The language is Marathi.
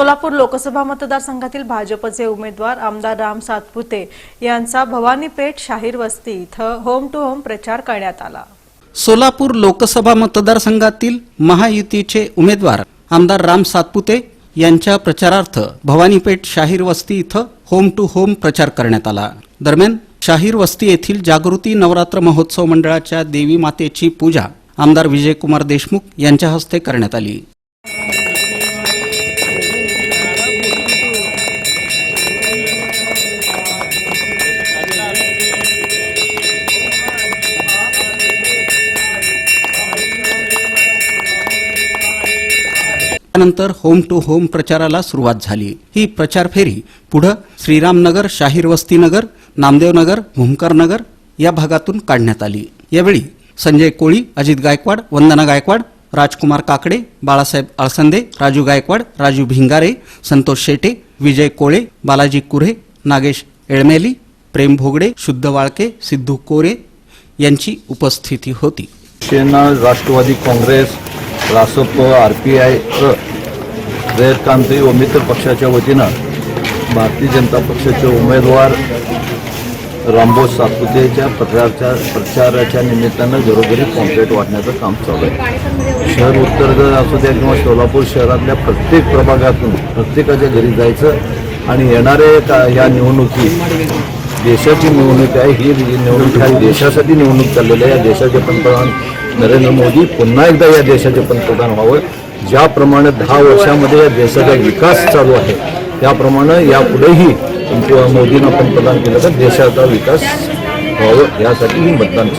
सोलापूर लोकसभा मतदारसंघातील भाजपचे उमेदवार आमदार राम सातपुते यांचा भवानीपेठ शाहीर वस्ती इथं होम टू होम प्रचार करण्यात आला. सोलापूर लोकसभा मतदारसंघातील महायुतीचे उमेदवार आमदार राम सातपुते यांच्या प्रचारार्थ भवानीपेठ शाहीर वस्ती इथं होम टू होम प्रचार करण्यात आला. दरम्यान शाहीर वस्ती येथील जागृती नवरात्र महोत्सव मंडळाच्या देवी मातेची पूजा आमदार विजयकुमार देशमुख यांच्या हस्ते करण्यात आली. त्यानंतर होम टू होम प्रचाराला सुरुवात झाली. ही प्रचार फेरी पुढं श्रीरामनगर शाहीर वस्ती नगर नामदेव नगर भूमकर नगर या भागातून काढण्यात आली. यावेळी संजय कोळी अजित गायकवाड वंदना गायकवाड राजकुमार काकडे बाळासाहेब अळसंदे राजू गायकवाड राजू भिंगारे संतोष शेटे विजय कोळे बालाजी कुरे नागेश एळमेली प्रेम भोगडे शुद्ध वाळके सिद्धू कोरे यांची उपस्थिती होती. Shiv Sena Rashtravadi Congress Rasap R P I गैरकांती व मित्र पक्षाच्या वतीनं भारतीय जनता पक्षाचे उमेदवार रामबोस सातपुतेच्या प्रचारच्या प्रचाराच्या निमित्तानं घरोघरी पॉम्पलेट वाटण्याचं काम चालू आहे. शहर उत्तर असू द्या किंवा सोलापूर शहरातल्या प्रत्येक प्रभागातून प्रत्येकाच्या घरी जायचं आणि येणारे का ह्या निवडणुकी देशाची निवडणूक आहे ही निवडणूक ह्या देशासाठी निवडणूक चाललेली आहे. या देशाचे पंतप्रधान नरेंद्र मोदी पुन्हा एकदा या देशाचे पंतप्रधान व्हावं. ज्याप्रमाणे दहा वर्षामध्ये या देशाचा विकास चालू आहे त्याप्रमाणे यापुढेही मोदींना पंतप्रधान केलं तर देशाचा विकास व्हावं यासाठी ही मतदान